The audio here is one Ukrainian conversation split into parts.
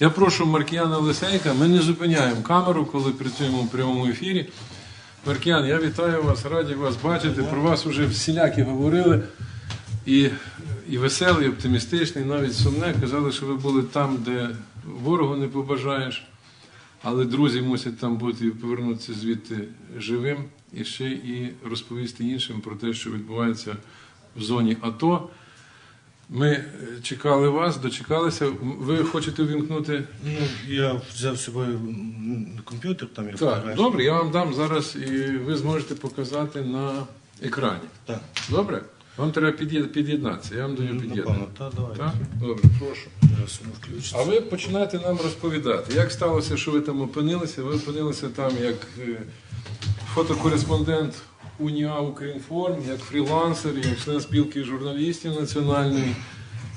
Я прошу Маркіяна Лисейка, ми не зупиняємо камеру, коли працюємо в прямому ефірі. Маркіян, я вітаю вас, раді вас бачити. Про вас вже всілякі говорили. І, і веселий, і оптимістичний, навіть сумне. Казали, що ви були там, де ворогу не побажаєш, але друзі мусять там бути і повернутися звідти живим і ще і розповісти іншим про те, що відбувається в зоні АТО. Ми е, чекали вас, дочекалися. Ви хочете увімкнути? Ну, я взяв з собою комп'ютер, там я Так, добре, я вам дам зараз, і ви зможете показати на екрані. Так, Добре? Вам треба під'єднатися. Я вам даю напевно, під'єднати. так, давайте. Так? Добре, прошу. А ви починаєте нам розповідати, як сталося, що ви там опинилися? Ви опинилися там як е, фотокореспондент УНІА Українформ, як фрілансер, як член спілки журналістів національної,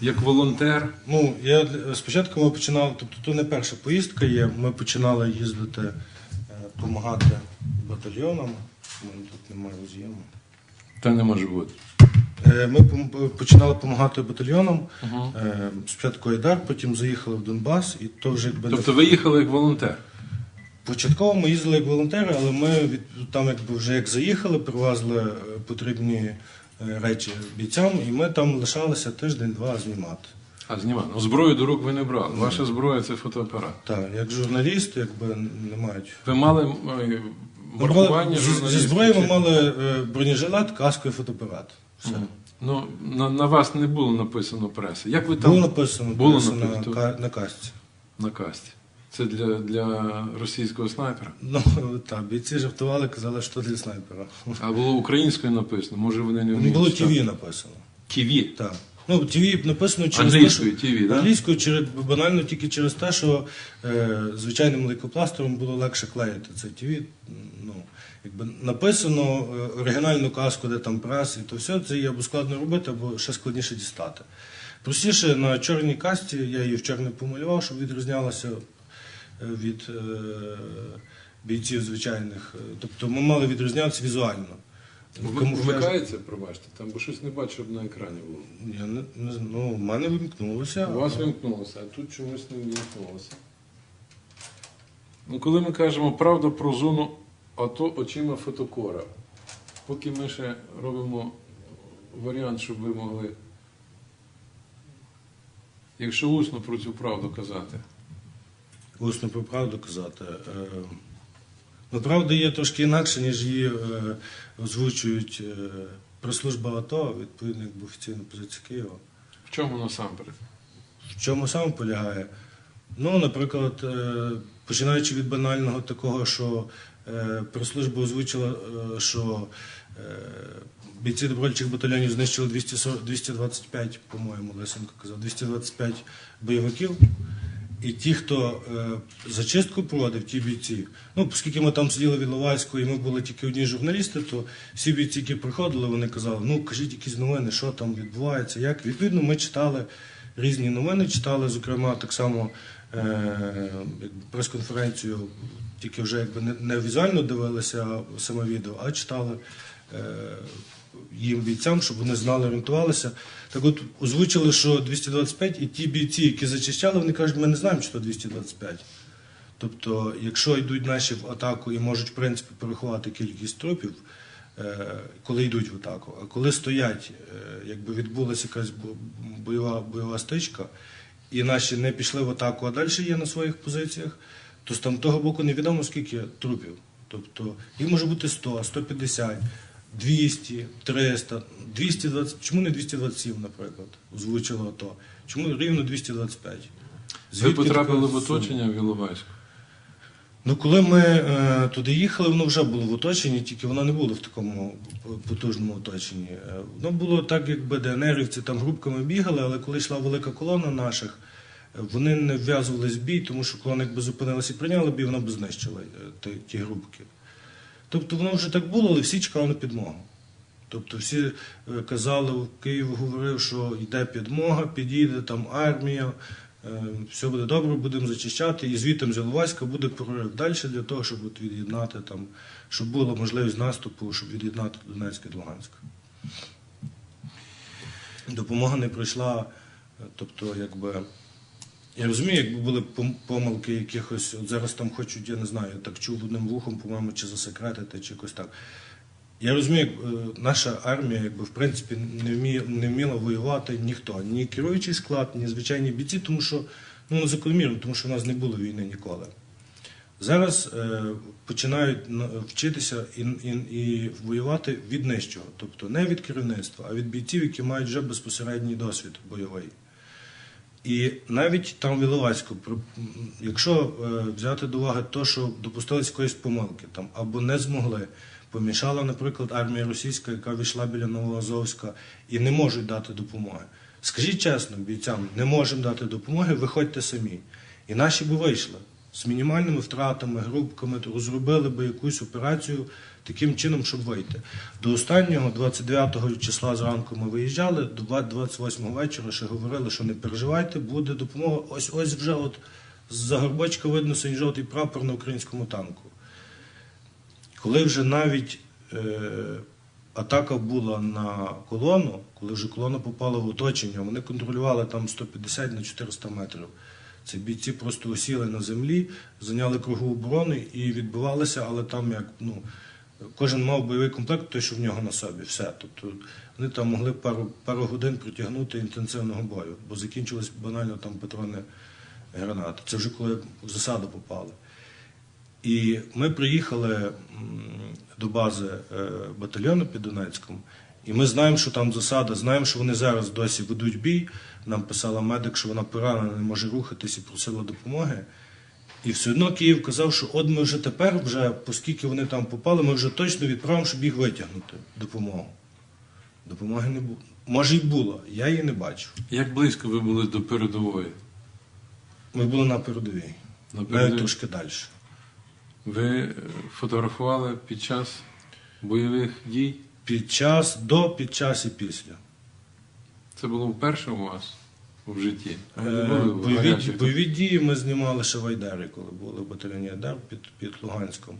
як волонтер. Ну, я спочатку ми починали, тобто то не перша поїздка є. Ми починали їздити, допомагати батальйонам. У мене тут немає з'єму. Та не може бути. Е, Ми починали допомагати батальйонам. Е, Спочатку Айдар, потім заїхали в Донбас, і то вже якби Тобто ви їхали як волонтер. Початково ми їздили як волонтери, але ми від, там якби вже як заїхали, привезли е, потрібні е, речі бійцям, і ми там лишалися тиждень-два знімати. А знімати. Ну, зброю до рук ви не брали. Ваша зброя це фотоапарат. Так, як журналісти, якби не мають. Ви мали маркування брали- зі, журналістів? зброї ми мали е, бронежилет, каску і фотоапарат. Все. Ну, на, на вас не було написано преси. Як ви там Було написано, Було написано написано. на, на касці. на касті? Це для, для російського снайпера. Ну так, бійці жартували, казали, що для снайпера. А було українською написано, може вони не вміють було. ТВ написано. Ківі. Так. Ну, ТВ написано через Англійською те, що... Да? Англійською через, банально тільки через те, що е, звичайним лейкопластиром було легше клеїти це ТВ. Ну, якби написано е, оригінальну казку, де там прес, і то все це є або складно робити, або ще складніше дістати. Простіше на чорній касті, я її в чорне помалював, щоб відрізнялася е, від е, бійців звичайних. Тобто ми мали відрізнятися візуально. В- Камуфляж- пробачте, там бо щось не щоб на екрані було. Я не, не ну, в мене вимкнулося. У вас вимкнулося, а тут чомусь не вимкнулося. Ну, коли ми кажемо правда про зону АТО очима фотокора, поки ми ще робимо варіант, щоб ви могли, якщо усно про цю правду казати. Усно про правду казати. Е, Ну, правда є трошки інакше, ніж її е, озвучують е, прес-служба АТО, відповідно, якби офіційна позиція Києва. В чому насамперед? В чому саме полягає? Ну, наприклад, починаючи від банального такого, що прес-служба озвучила, що бійці добровольчих батальйонів знищили 240 225, по-моєму, Лисенко казав, 225 бойовиків. І ті, хто е, зачистку проводив, ті бійці, ну, оскільки ми там сиділи від Ловацького, і ми були тільки одні журналісти, то всі бійці, які приходили, вони казали, ну кажіть якісь новини, що там відбувається, як. Відповідно, ми читали різні новини, читали, зокрема, так само е, прес-конференцію, тільки вже якби не, не візуально дивилися саме відео, а читали. Е, їм бійцям, щоб вони знали, орієнтувалися. Так от озвучили, що 225, і ті бійці, які зачищали, вони кажуть, ми не знаємо, що 225. Тобто, якщо йдуть наші в атаку і можуть, в принципі, порахувати кількість трупів, е, коли йдуть в атаку, а коли стоять, е, якби відбулася якась бойова, бойова стичка, і наші не пішли в атаку, а далі є на своїх позиціях, то з там того боку невідомо скільки трупів. Тобто їх може бути 100, 150, 200, 300, 220, чому не 227, наприклад, озвучило АТО? Чому рівно 225? Ви потрапили така в сума? оточення в Іловайську? Ну, коли ми е, туди їхали, воно вже було в оточенні, тільки воно не було в такому потужному оточенні. Е, Воно було так, якби ДНРівці там групками бігали, але коли йшла велика колона наших, е, вони не вв'язувались в бій, тому що колона якби зупинилася і прийняла бій, вона б знищила е, ті, ті групки. Тобто воно вже так було, але всі чекали на підмогу. Тобто всі е, казали, Київ говорив, що йде підмога, підійде там армія, е, все буде добре, будемо зачищати, і звітом з Іловайська буде прорив далі для того, щоб от від'єднати там, щоб була можливість наступу, щоб від'єднати Донецьк і Луганськ. Допомога не прийшла, е, тобто, якби Я розумію, якби були помилки якихось, от зараз там хочуть, я не знаю, так чув одним вухом, по-моєму, чи засекретити, чи якось так. Я розумію, е, наша армія, якби в принципі не вміє, не вміла воювати ніхто, ні керуючий склад, ні звичайні бійці, тому що ну закономірно, тому що в нас не було війни ніколи. Зараз е, починають вчитися і, і, і воювати від нижчого, тобто не від керівництва, а від бійців, які мають вже безпосередній досвід бойовий. І навіть там в Іловайську, якщо е, взяти до уваги те, що допустились якоїсь помилки там, або не змогли, помішала, наприклад, армія російська, яка війшла біля Новоазовська, і не можуть дати допомоги. Скажіть чесно, бійцям, не можемо дати допомоги, виходьте самі. І наші би вийшли з мінімальними втратами, групками, то розробили би якусь операцію таким чином, щоб вийти. До останнього, 29 числа зранку ми виїжджали, до 28 вечора ще говорили, що не переживайте, буде допомога. Ось ось вже от з-за горбочка видно синьо-жовтий прапор на українському танку. Коли вже навіть е, атака була на колону, коли вже колона попала в оточення, вони контролювали там 150 на 400 метрів. Це бійці просто осіли на землі, зайняли кругу оборони і відбивалися, але там як ну, кожен мав бойовий комплект, той, що в нього на собі, все. Тобто вони там могли пару, пару годин протягнути інтенсивного бою, бо закінчились банально там патрони гранати. Це вже коли в засаду попали. І ми приїхали до бази е, батальйону під Донецьком, і ми знаємо, що там засада, знаємо, що вони зараз досі ведуть бій. Нам писала медик, що вона поранена, не може рухатись і просила допомоги. І все одно Київ казав, що от ми вже тепер, вже, оскільки вони там попали, ми вже точно відправимо, щоб їх витягнути допомогу. Допомоги не було. Може, й було, я її не бачив. Як близько ви були до передової? Ми були на передовій, На навіть трошки далі. Ви е, фотографували під час бойових дій? Під час, до, під час і після. Це було вперше у вас в житті? Е, Бойові, бойові дії ми знімали ще в Айдарі, коли були в батальйоні Айдар під, під Луганськом.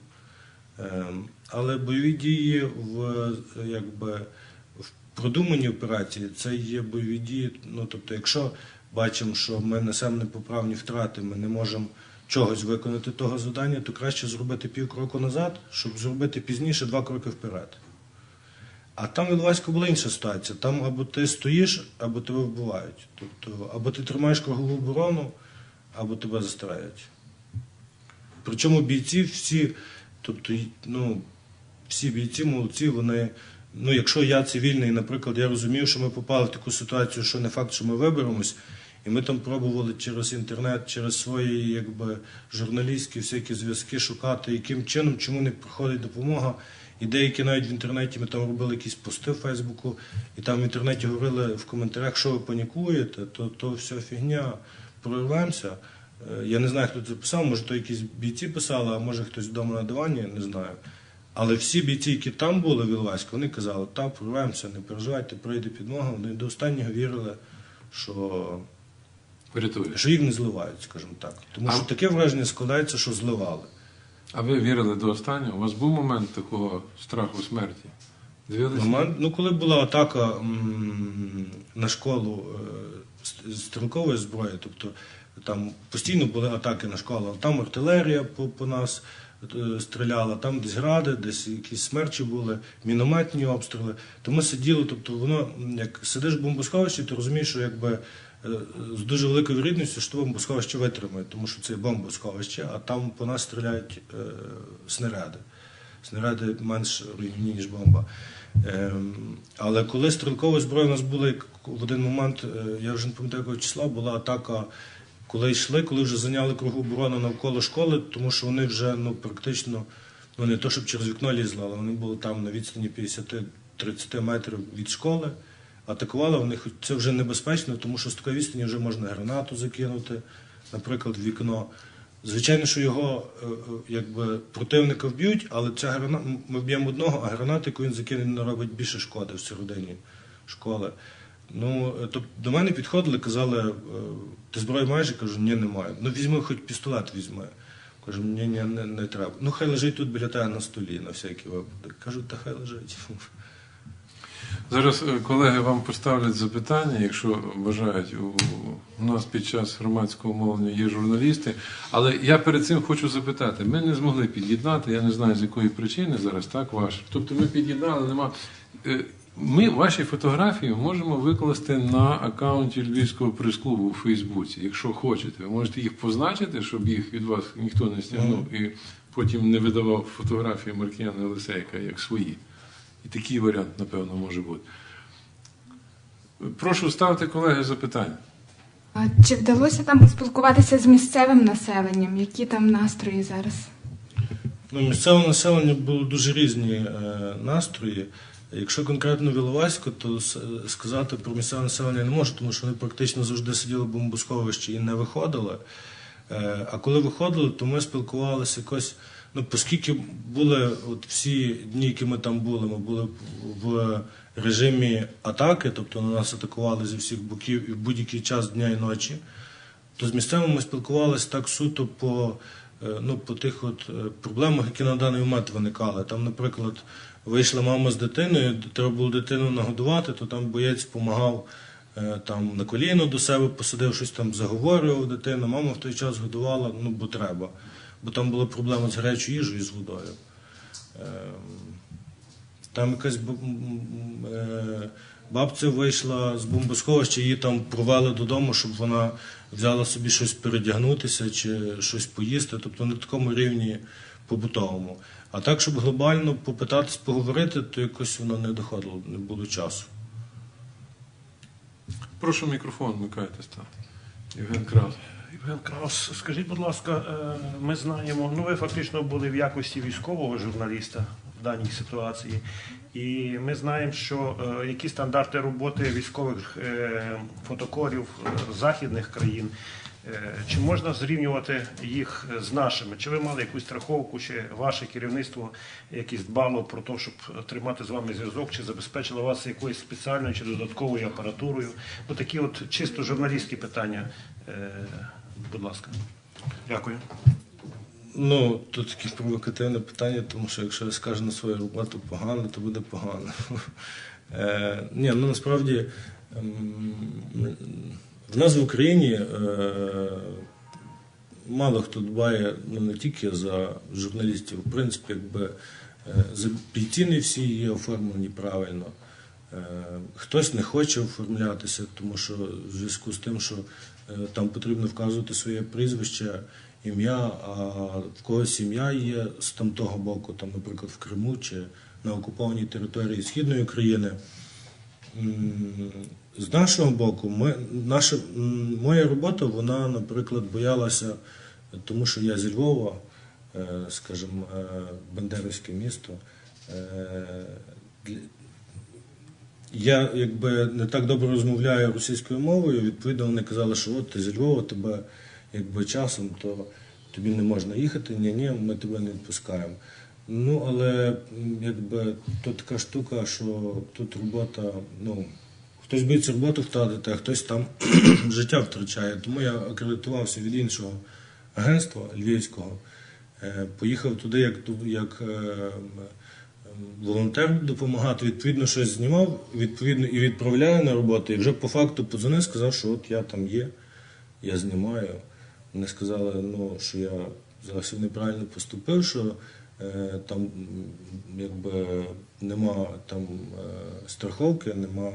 Ем, Але бойові дії в, якби, в продуманій операції це є бойові дії. Ну, тобто, якщо бачимо, що ми несемо непоправні втрати, ми не можемо чогось виконати того завдання, то краще зробити пів кроку назад, щоб зробити пізніше два кроки вперед. А там в Іловайську була інша ситуація. Там або ти стоїш, або тебе вбивають. Тобто, або ти тримаєш кругову оборону, або тебе застрелять. Причому бійці всі, тобто, ну, всі бійці молодці, вони. Ну, якщо я цивільний, наприклад, я розумів, що ми попали в таку ситуацію, що не факт, що ми виберемось, і ми там пробували через інтернет, через свої якби, журналістські всякі зв'язки шукати, яким чином, чому не приходить допомога. І деякі навіть в інтернеті ми там робили якісь пости в Фейсбуку, і там в інтернеті говорили в коментарях, що ви панікуєте, то, то все фігня, прорвемося. Е, Я не знаю, хто це писав, може то якісь бійці писали, а може хтось вдома на дивані, не знаю. Але всі бійці, які там були в Іловайську, вони казали, так, прорвемося, не переживайте, прийде підмога. Вони до останнього вірили, що, Врятує. що їх не зливають, скажімо так. Тому А- що таке враження складається, що зливали. А ви вірили до останнього? У вас був момент такого страху смерті? Момент, ну, коли була атака на школу е, з- стрілкової зброї, тобто там постійно були атаки на школу, там артилерія по, по нас е, стріляла, там десь гради, десь якісь смерчі були, мінометні обстріли. То ми сиділи, тобто воно, як сидиш в бомбосховищі, ти розумієш, що якби. Е, З дуже великою вірогідністю, що бомбосховище витримає, тому що це бомбосховище, а там по нас стріляють е, снаряди. Снаряди менш руйнівні, ніж бомба. Ем, але коли стрілкова зброя у нас була в один момент, е, я вже не пам'ятаю якого числа, була атака, коли йшли, коли вже зайняли кругу оборону навколо школи, тому що вони вже ну, практично, ну не то, щоб через вікно лізли, але вони були там на відстані 50-30 метрів від школи. Атакували вони, це вже небезпечно, тому що з такої відстані вже можна гранату закинути, наприклад, в вікно. Звичайно, що його е, е, якби противника вб'ють, але ця граната, ми вб'ємо одного, а гранати, яку він закине, наробить більше шкоди всередині школи. Ну, тобто до мене підходили, казали, ти зброю маєш? Я кажу, ні, немає. Ну візьми, хоч пістолет візьми. Кажу, ні, ні, не, не треба. Ну, хай лежить тут біля тебе на столі, на всякий випадок. Кажу, та хай лежить. Зараз е, колеги вам поставлять запитання, якщо бажають. У, нас під час громадського мовлення є журналісти. Але я перед цим хочу запитати: ми не змогли під'єднати, я не знаю з якої причини зараз, так ваш. Тобто ми під'єднали, нема. Е, Ми ваші фотографії можемо викласти на аккаунті Львівського прес-клубу у Фейсбуці, якщо хочете. Ви можете їх позначити, щоб їх від вас ніхто не стягнув і потім не видавав фотографії Маркіяна Олесейка як свої. І такий варіант, напевно, може бути. Прошу ставте, колеги, запитання. А чи вдалося там поспілкуватися з місцевим населенням? Які там настрої зараз? Ну, місцеве населення було дуже різні е, настрої. Якщо конкретно в Іловайську, то сказати про місцеве населення не можу, тому що вони практично завжди сиділи в бомбосховищі і не виходили. Е, а коли виходили, то ми спілкувалися якось. Ну, оскільки були от всі дні, які ми там були, ми були в режимі атаки, тобто на нас атакували зі всіх боків і в будь-який час дня і ночі, то з місцевими ми спілкувалися так суто по, е, ну, по тих от е, проблемах, які на даний момент виникали. Там, наприклад, вийшла мама з дитиною, треба було дитину нагодувати, то там боєць допомагав там на коліно до себе посадив, щось там заговорював дитину. Мама в той час годувала, ну бо треба. Бо там була проблема з гарячою їжею і з водою. Ем, Там якась е, бабця вийшла з бомбосховища, її там провели додому, щоб вона взяла собі щось передягнутися чи щось поїсти, тобто на такому рівні побутовому. А так, щоб глобально попитатись поговорити, то якось воно не доходило, не було часу. Прошу мікрофон, вмикайте. Євген Краус. Скажіть, будь ласка, е, ми знаємо, ну ви фактично були в якості військового журналіста в даній ситуації, і ми знаємо, що е, які стандарти роботи військових е, фотокорів західних країн. Чи можна зрівнювати їх з нашими? Чи ви мали якусь страховку, чи ваше керівництво якесь дбало про те, щоб тримати з вами зв'язок, чи забезпечило вас якоюсь спеціальною чи додатковою апаратурою? Ну такі от чисто журналістські питання. Е, Будь ласка. Дякую. Ну, тут таке провокативне питання, тому що якщо я скажу на свою роботу погано, то буде погано. Е, ні, ну насправді ем, в нас в Україні е, мало хто дбає ну, не тільки за журналістів, в принципі, якби за бійці не всі є оформлені правильно. Е, Хтось не хоче оформлятися, тому що в зв'язку з тим, що там потрібно вказувати своє прізвище, ім'я, а в когось сім'я є з там того боку, там, наприклад, в Криму чи на окупованій території Східної України. З нашого боку, ми, наша, моя робота, вона, наприклад, боялася, тому що я зі Львова, е, скажімо, е, Бандерівське місто. Я якби не так добре розмовляю російською мовою, відповідно, вони казали, що от ти зі Львова, тебе якби часом, то тобі не можна їхати, ні, ні, ми тебе не відпускаємо. Ну, але якби то така штука, що тут робота, ну, хтось боїться роботу втратити, а хтось там життя втрачає. Тому я акредитувався від іншого агентства львівського, е, поїхав туди як, як е, волонтер допомагати, відповідно, щось знімав, відповідно, і відправляю на роботу. І вже по факту подзвонив, сказав, що от я там є, я знімаю. Вони сказали, ну, що я зовсім неправильно поступив, що е, там якби нема там е, страховки, нема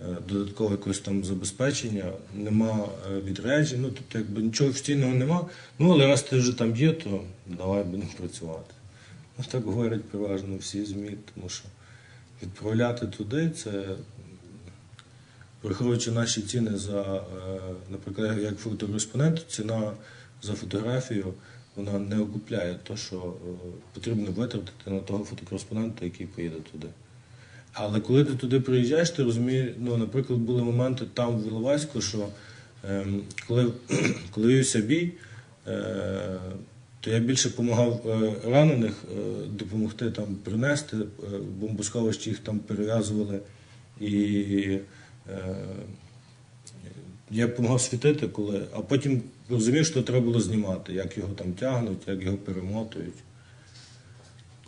е, додаткового якогось там забезпечення, нема е, відряджень, ну тобто якби нічого офіційного нема. Ну, але раз ти вже там є, то давай будемо працювати. Ну, так говорять переважно всі ЗМІ, тому що відправляти туди це, враховуючи наші ціни за, е, наприклад, як фотокореспондент, ціна за фотографію вона не окупляє те, що е, потрібно витратити на того фотокореспондента, який поїде туди. Але коли ти туди приїжджаєш, ти розумієш, ну, наприклад, були моменти там в Іловайську, що ем, коли, коли бій, е, то я більше допомагав е, ранених е, допомогти там принести, е, бомбосховищі їх там перев'язували. І я допомагав світити, коли, а потім розумів, що треба було знімати, як його там тягнуть, як його перемотують.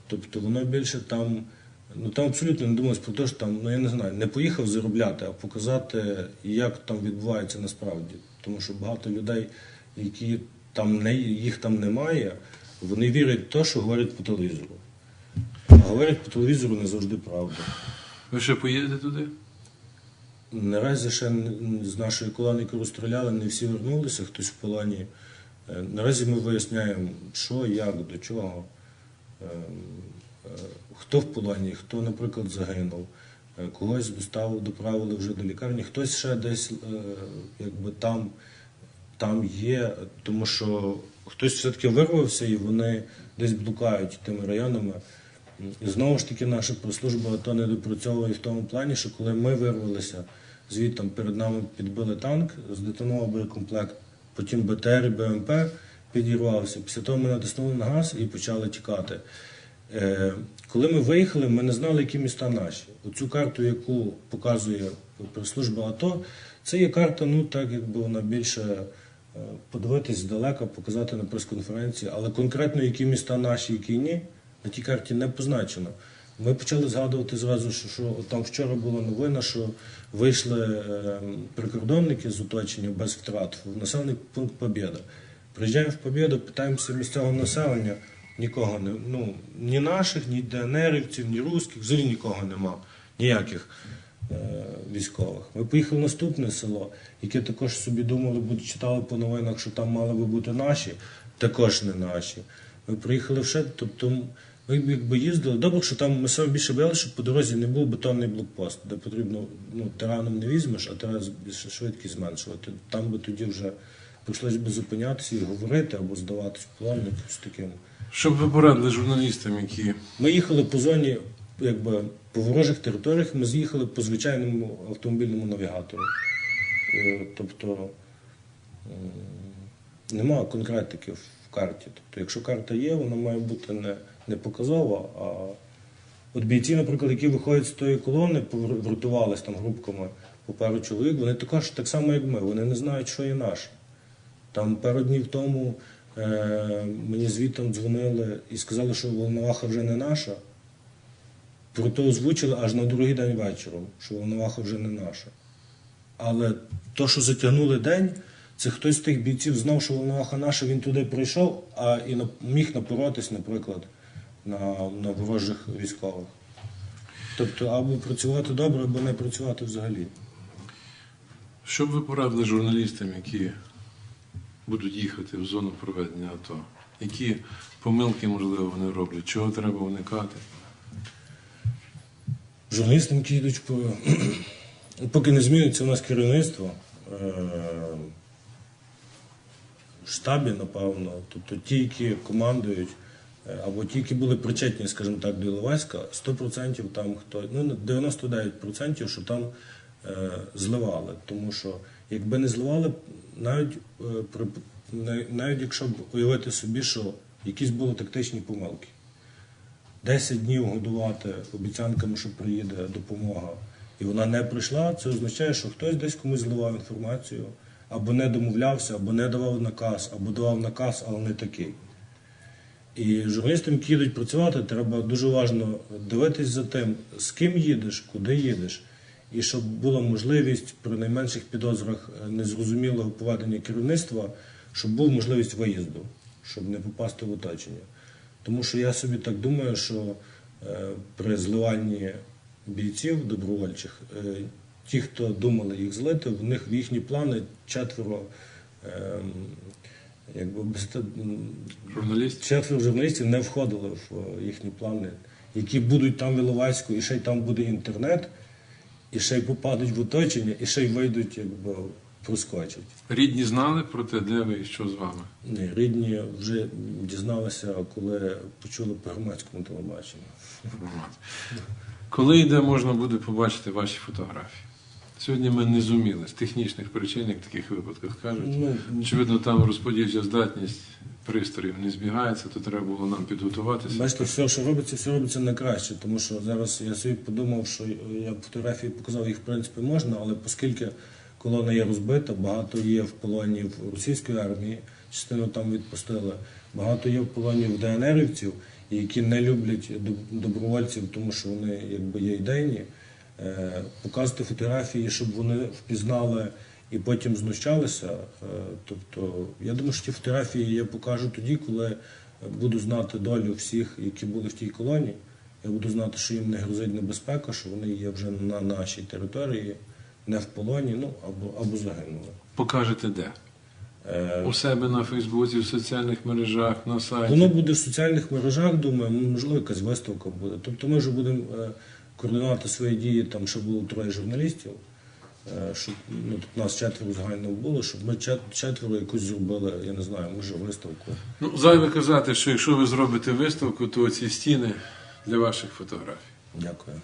Тобто воно більше там Ну там абсолютно не думалось про те, що там, ну я не знаю, не поїхав заробляти, а показати, як там відбувається насправді. Тому що багато людей, які там не їх там немає, вони вірять в те, що говорять по телевізору. А говорять по телевізору не завжди правду. Ви ще поїдете туди? Наразі ще з нашої колони, яку розстріляли, не всі вернулися, хтось в полоні. Е, Наразі ми виясняємо, що, як, до чого, Ем, е, хто в полоні, хто, наприклад, загинув, Е, когось доставили, доправили вже до лікарні, хтось ще десь е, якби там, там є, тому що хтось все-таки вирвався і вони десь блукають тими районами. І знову ж таки, наша прес-служба не допрацьовує в тому плані, що коли ми вирвалися, звідти перед нами підбили танк, здетонував боєкомплект, потім БТР БМП підірвався. Після того ми натиснули на газ і почали тікати. Е, коли ми виїхали, ми не знали, які міста наші. Оцю карту, яку показує прес-служба АТО, це є карта, ну так якби вона більше подивитись здалека, показати на прес-конференції, але конкретно які міста наші, які ні, на тій карті не позначено. Ми почали згадувати зразу, що, що там вчора була новина, що вийшли е, прикордонники з оточення без втрат в населений пункт Побєда. Приїжджаємо в Побєду, питаємося місцевого населення, нікого не ну ні наших, ні ДНРівців, ні русських, взагалі нікого нема, ніяких е, військових. Ми поїхали в наступне село, яке також собі думали, будуть читали по новинах, що там мали би бути наші, також не наші. Ми приїхали в Шед, тобто ми якби їздили. Добре, що там ми саме більше боялися, щоб по дорозі не був бетонний блокпост, де потрібно ну, тираном не візьмеш, а треба з- швидкість зменшувати. Там би тоді вже прийшлось би зупинятися і говорити або здаватись полон якось таким. Що б ви порадили журналістам, які Ми їхали по зоні, якби по ворожих територіях, ми з'їхали по звичайному автомобільному навігатору. Е, Тобто нема конкретики в карті. Тобто, якщо карта є, вона має бути не, не показова, а от бійці, наприклад, які виходять з тої колони, повертувалися там групками по пару чоловік, вони також так само, як ми, вони не знають, що є наше. Там пару днів тому е, мені звітом дзвонили і сказали, що Волноваха вже не наша. Проте озвучили аж на другий день вечором, що Волноваха вже не наша. Але то, що затягнули день, це хтось з тих бійців знав, що Волноваха наша, він туди прийшов, а і міг напоротись, наприклад, на, на ворожих військових. Тобто або працювати добре, або не працювати взагалі. що б ви порадили журналістам, які будуть їхати в зону проведення АТО? Які помилки, можливо, вони роблять? Чого треба уникати? Журналістам, які йдуть по. Поки не зміниться у нас керівництво е, в штабі, напевно, тобто ті, які командують, е, або ті, які були причетні, скажімо так, до Іловайська, 100% там хто, ну 99%, що там е, зливали. Тому що якби не зливали, навіть, навіть якщо б уявити собі, що якісь були тактичні помилки. 10 днів годувати обіцянками, що приїде допомога, і вона не прийшла, це означає, що хтось десь комусь зливав інформацію, або не домовлявся, або не давав наказ, або давав наказ, але не такий. І журналістам, які їдуть працювати, треба дуже уважно дивитись за тим, з ким їдеш, куди їдеш, і щоб була можливість при найменших підозрах незрозумілого поведення керівництва, щоб була можливість виїзду, щоб не попасти в оточення. Тому що я собі так думаю, що е, при зливанні бійців добровольчих, е, ті, хто думали їх злити, в них в їхні плани четверо. е, Якби без Журналістів? четверо журналістів не входили в е, їхні плани, які будуть там в Іловайську, і ще й там буде інтернет, і ще й попадуть в оточення, і ще й вийдуть, якби проскочать. Рідні знали про те, де ви і що з вами? Ні, рідні вже дізналися, коли почули по громадському телебаченню. Коли і де можна буде побачити ваші фотографії? Сьогодні ми не зуміли з технічних причин, як в таких випадках кажуть. Ну, Очевидно, там розподільча здатність пристроїв не збігається, то треба було нам підготуватися. Бачите, все, що робиться, все робиться на краще, тому що зараз я собі подумав, що я фотографії показав, їх в принципі можна, але оскільки колона є розбита, багато є в полоні в російської армії, частину там відпустили, багато є в полоні в ДНРівців, які не люблять добровольців, тому що вони якби є ідейні, е, показувати фотографії, щоб вони впізнали і потім знущалися. Е, Тобто, я думаю, що ті фотографії я покажу тоді, коли буду знати долю всіх, які були в тій колонії. Я буду знати, що їм не грозить небезпека, що вони є вже на нашій території, не в полоні, ну або, або загинули. Покажете де? Е, У себе на Фейсбуці, в соціальних мережах, на сайті. Воно буде в соціальних мережах, думаю, можливо, якась виставка буде. Тобто ми вже будемо е, координувати свої дії, там ще було троє журналістів, е, щоб ну, тут нас четверо загально було, щоб ми чет- четверо якусь зробили, я не знаю, може виставку. Ну, зайве казати, що якщо ви зробите виставку, то ці стіни для ваших фотографій. Дякую.